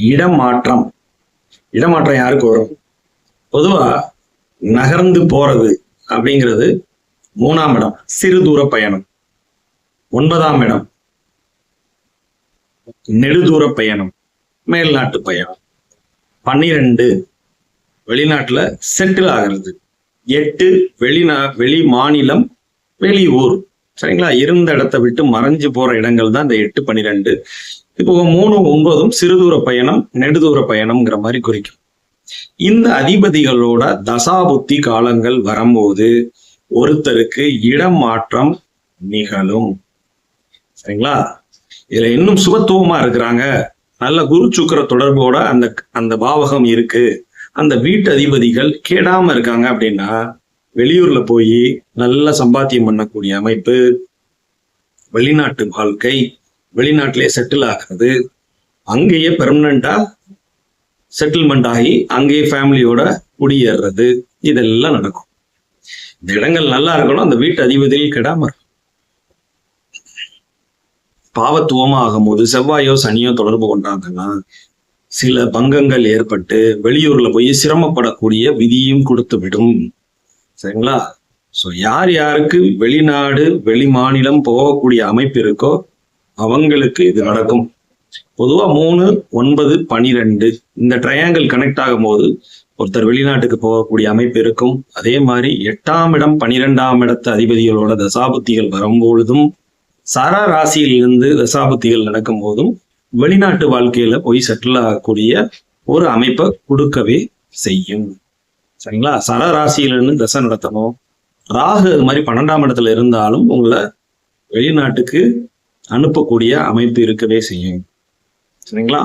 இடமாற்றம். இடமாற்றம் யாருக்கு வரும்? பொதுவா நகர்ந்து போறது அப்படிங்கிறது மூணாம் இடம். சிறு தூர பயணம். ஒன்பதாம் இடம். நெடுதூர பயணம். மேல்நாட்டு பயணம். பன்னிரெண்டு வெளிநாட்டுல செட்டில் ஆகிறது. எட்டு வெளிநா வெளி மாநிலம் வெளி ஊர். சரிங்களா? இருந்த இடத்த விட்டு மறைஞ்சு போற இடங்கள் தான் இந்த எட்டு பன்னிரெண்டு. இப்போ மூணு ஒன்பதும் சிறுதூர பயணம் நெடுதூர பயணம்ங்கிற மாதிரி குறிக்கும். இந்த அதிபதிகளோட தசாபுத்தி காலங்கள் வரும்போது ஒருத்தருக்கு இடம் மாற்றம் நிகழும். சரிங்களா? இதுல இன்னும் சுகத்துவமா இருக்கிறாங்க. நல்ல குரு சுக்கர தொடர்போட அந்த அந்த பாவகம் இருக்கு. அந்த வீட்டு அதிபதிகள் கேடாம இருக்காங்க அப்படின்னா வெளியூர்ல போய் நல்ல சம்பாத்தியம் பண்ணக்கூடிய அமைப்பு வெளிநாட்டு வாழ்க்கை வெளிநாட்டிலே செட்டில் ஆகிறது அங்கேயே பெர்மனண்டாக செட்டில்மெண்ட் ஆகி அங்கேயே ஃபேமிலியோட குடியேறது இதெல்லாம் நடக்கும். இந்த இடங்கள் நல்லா இருக்கணும் அந்த வீட்டு அதிபதியில் கெடாம இருக்கும். பாவத்துவமா ஆகும்போது செவ்வாயோ சனியோ தொடர்பு கொண்டாங்கன்னா சில பங்கங்கள் ஏற்பட்டு வெளியூர்ல போய் சிரமப்படக்கூடிய விதியும் கொடுத்து விடும். சரிங்களா? ஸோ யார் யாருக்கு வெளிநாடு வெளி மாநிலம் போகக்கூடிய அமைப்பு இருக்கோ அவங்களுக்கு இது நடக்கும். பொதுவா மூணு ஒன்பது பனிரெண்டு இந்த ட்ரையாங்கிள் கனெக்ட் ஆகும்போது ஒருத்தர் வெளிநாட்டுக்கு போகக்கூடிய அமைப்பு இருக்கும். அதே மாதிரி எட்டாம் இடம் பனிரெண்டாம் இடத்து அதிபதிகளோட தசாபுத்திகள் வரும்பொழுதும் சர ராசியிலிருந்து தசாபுத்திகள் நடக்கும் போதும் வெளிநாட்டு வாழ்க்கையில போய் செட்டில் ஆகக்கூடிய ஒரு அமைப்பை கொடுக்கவே செய்யும். சரிங்களா? சர ராசியிலிருந்து தசை நடத்தணும். ராகு அது மாதிரி பன்னெண்டாம் இடத்துல இருந்தாலும் உங்களை வெளிநாட்டுக்கு அனுப்பக்கூடிய அமைப்பு இருக்கவே செய்யும். சரிங்களா?